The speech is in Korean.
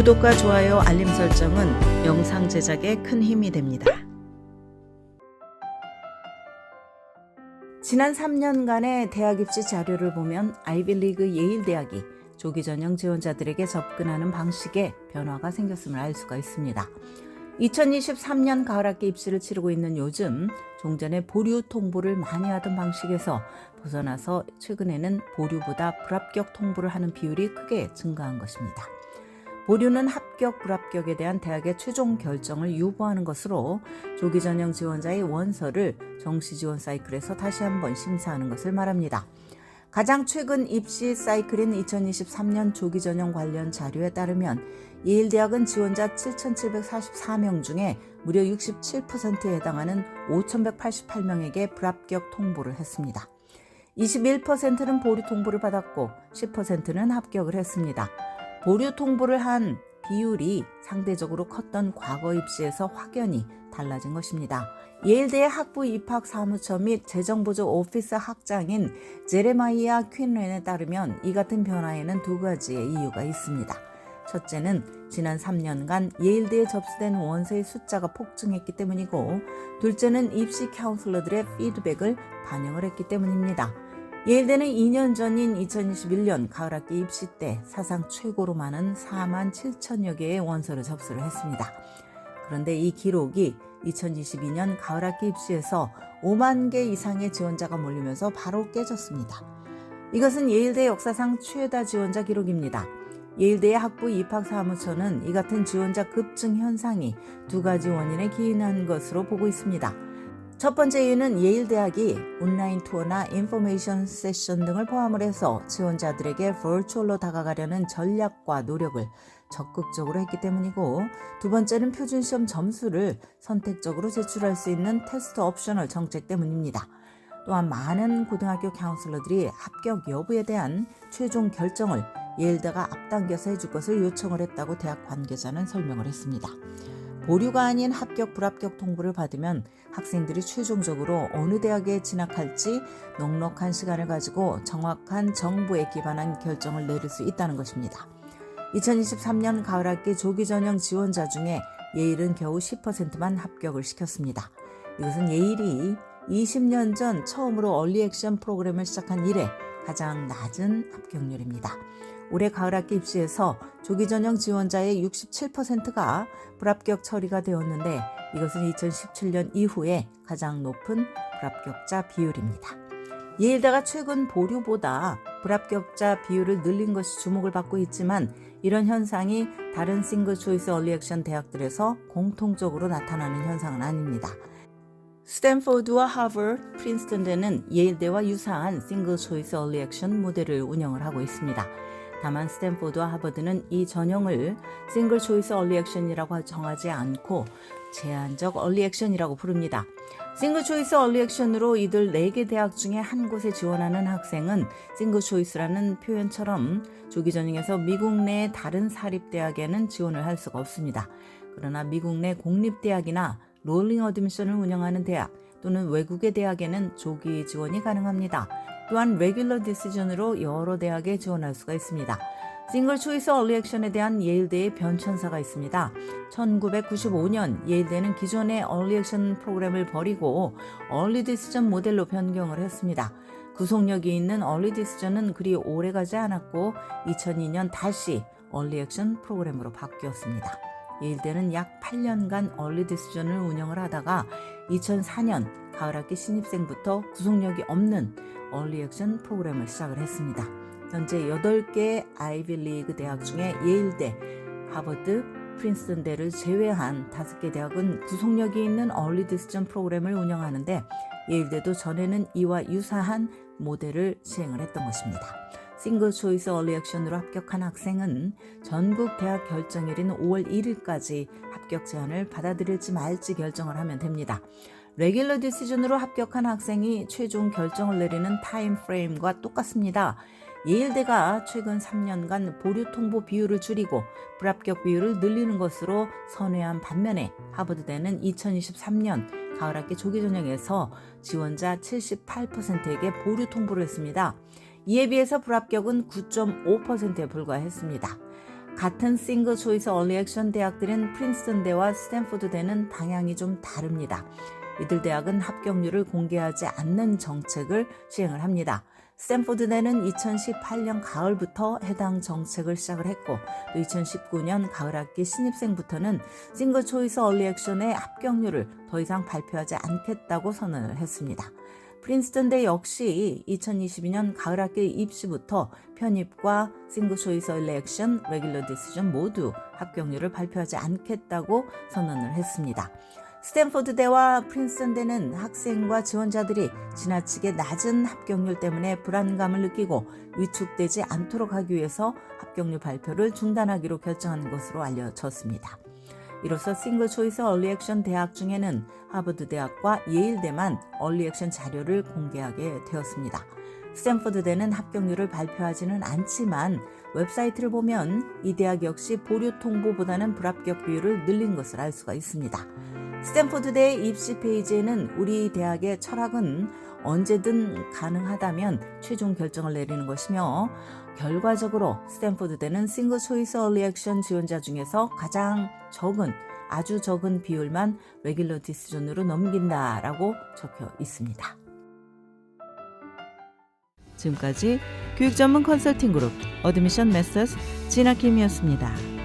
구독과 좋아요, 알림 설정은 영상 제작에 큰 힘이 됩니다. 지난 3년간의 대학 입시 자료를 보면 아이빌리그 예일 대학이 조기 전형 지원자들에게 접근하는 방식에 변화가 생겼음을 알 수가 있습니다. 2023년 가을학기 입시를 치르고 있는 요즘 종전에 보류 통보를 많이 하던 방식에서 벗어나서 최근에는 보류보다 불합격 통보를 하는 비율이 크게 증가한 것입니다. 보류는 합격, 불합격에 대한 대학의 최종 결정을 유보하는 것으로 조기 전형 지원자의 원서를 정시 지원 사이클에서 다시 한번 심사하는 것을 말합니다. 가장 최근 입시 사이클인 2023년 조기 전형 관련 자료에 따르면 예일 대학은 지원자 7,744명 중에 무려 67%에 해당하는 5,188명에게 불합격 통보를 했습니다. 21%는 보류 통보를 받았고 10%는 합격을 했습니다. 보류 통보를 한 비율이 상대적으로 컸던 과거 입시에서 확연히 달라진 것입니다. 예일대 학부 입학 사무처 및 재정보조 오피스 학장인 제레마이아 퀸렌에 따르면 이 같은 변화에는 두 가지의 이유가 있습니다. 첫째는 지난 3년간 예일대에 접수된 원서의 숫자가 폭증했기 때문이고, 둘째는 입시 카운슬러들의 피드백을 반영을 했기 때문입니다. 예일대는 2년 전인 2021년 가을학기 입시 때 사상 최고로 많은 4만 7천여 개의 원서를 접수를 했습니다. 그런데 이 기록이 2022년 가을학기 입시에서 5만 개 이상의 지원자가 몰리면서 바로 깨졌습니다. 이것은 예일대 역사상 최다 지원자 기록입니다. 예일대의 학부 입학사무처는 이 같은 지원자 급증 현상이 두 가지 원인에 기인한 것으로 보고 있습니다. 첫 번째 이유는 예일대학이 온라인 투어나 인포메이션 세션 등을 포함을 해서 지원자들에게 버추얼로 다가가려는 전략과 노력을 적극적으로 했기 때문이고 두 번째는 표준 시험 점수를 선택적으로 제출할 수 있는 테스트 옵셔널 정책 때문입니다. 또한 많은 고등학교 카운슬러들이 합격 여부에 대한 최종 결정을 예일대가 앞당겨서 해줄 것을 요청을 했다고 대학 관계자는 설명을 했습니다. 보류가 아닌 합격 불합격 통보를 받으면 학생들이 최종적으로 어느 대학에 진학할지 넉넉한 시간을 가지고 정확한 정보에 기반한 결정을 내릴 수 있다는 것입니다. 2023년 가을학기 조기 전형 지원자 중에 예일은 겨우 10%만 합격을 시켰습니다. 이것은 예일이 20년 전 처음으로 얼리 액션 프로그램을 시작한 이래 가장 낮은 합격률입니다. 올해 가을학기 입시에서 조기 전형 지원자의 67%가 불합격 처리가 되었는데 이것은 2017년 이후에 가장 높은 불합격자 비율입니다. 예일대가 최근 보류보다 불합격자 비율을 늘린 것이 주목을 받고 있지만 이런 현상이 다른 싱글 초이스 얼리 액션 대학들에서 공통적으로 나타나는 현상은 아닙니다. 스탠포드와 하버드, 프린스턴대는 예일대와 유사한 싱글 초이스 얼리 액션 모델을 운영을 하고 있습니다. 다만 스탠포드와 하버드는 이 전형을 싱글 초이스 얼리 액션이라고 정하지 않고 제한적 얼리 액션이라고 부릅니다. 싱글 초이스 얼리 액션으로 이들 4개 대학 중에 한 곳에 지원하는 학생은 싱글 초이스라는 표현처럼 조기 전형에서 미국 내 다른 사립대학에는 지원을 할 수가 없습니다. 그러나 미국 내 공립대학이나 롤링 어드미션을 운영하는 대학 또는 외국의 대학에는 조기 지원이 가능합니다. 또한 레귤러 디시전으로 여러 대학에 지원할 수가 있습니다. 싱글 초이스 얼리 액션에 대한 예일대의 변천사가 있습니다. 1995년 예일대는 기존의 얼리 액션 프로그램을 버리고 얼리 디시전 모델로 변경을 했습니다. 구속력이 있는 얼리 디시전은 그리 오래 가지 않았고 2002년 다시 얼리 액션 프로그램으로 바뀌었습니다. 예일대는 약 8년간 얼리 디시전을 운영을 하다가 2004년 가을학기 신입생부터 구속력이 없는 얼리 액션 프로그램을 시작을 했습니다. 현재 8개 아이빌리그 대학 중에 예일대, 하버드, 프린스턴 대를 제외한 5개 대학은 구속력이 있는 얼리 디시전 프로그램을 운영하는데 예일대도 전에는 이와 유사한 모델을 시행을 했던 것입니다. 싱글 초이스 얼리 액션으로 합격한 학생은 전국 대학 결정일인 5월 1일까지 합격 제안을 받아들일지 말지 결정을 하면 됩니다. 레귤러 디시전으로 합격한 학생이 최종 결정을 내리는 타임 프레임과 똑같습니다. 예일대가 최근 3년간 보류 통보 비율을 줄이고 불합격 비율을 늘리는 것으로 선회한 반면에 하버드대는 2023년 가을학기 조기 전형에서 지원자 78%에게 보류 통보를 했습니다. 이에 비해서 불합격은 9.5%에 불과했습니다. 같은 싱글 초이스 얼리 액션 대학들인 프린스턴 대와 스탠포드 대는 방향이 좀 다릅니다. 이들 대학은 합격률을 공개하지 않는 정책을 시행을 합니다. 스탠포드 대는 2018년 가을부터 해당 정책을 시작을 했고 또 2019년 가을 학기 신입생부터는 싱글 초이스 얼리 액션의 합격률을 더 이상 발표하지 않겠다고 선언을 했습니다. 프린스턴대 역시 2022년 가을 학기 입시부터 편입과 싱글 초이스 얼리 액션, 레귤러 디시전 모두 합격률을 발표하지 않겠다고 선언을 했습니다. 스탠포드대와 프린스턴대는 학생과 지원자들이 지나치게 낮은 합격률 때문에 불안감을 느끼고 위축되지 않도록 하기 위해서 합격률 발표를 중단하기로 결정한 것으로 알려졌습니다. 이로써 싱글 초이스 얼리 액션 대학 중에는 하버드 대학과 예일대만 얼리 액션 자료를 공개하게 되었습니다. 스탠포드대는 합격률을 발표하지는 않지만 웹사이트를 보면 이 대학 역시 보류 통보보다는 불합격 비율을 늘린 것을 알 수가 있습니다. 스탠포드대 입시 페이지에는 우리 대학의 철학은 언제든 가능하다면 최종 결정을 내리는 것이며 결과적으로 스탠포드대는 싱글 초이스 얼리 액션 지원자 중에서 가장 적은 아주 적은 비율만 레귤러 디시전으로 넘긴다라고 적혀 있습니다. 지금까지 교육 전문 컨설팅 그룹 어드미션 메서스 진아킴이었습니다.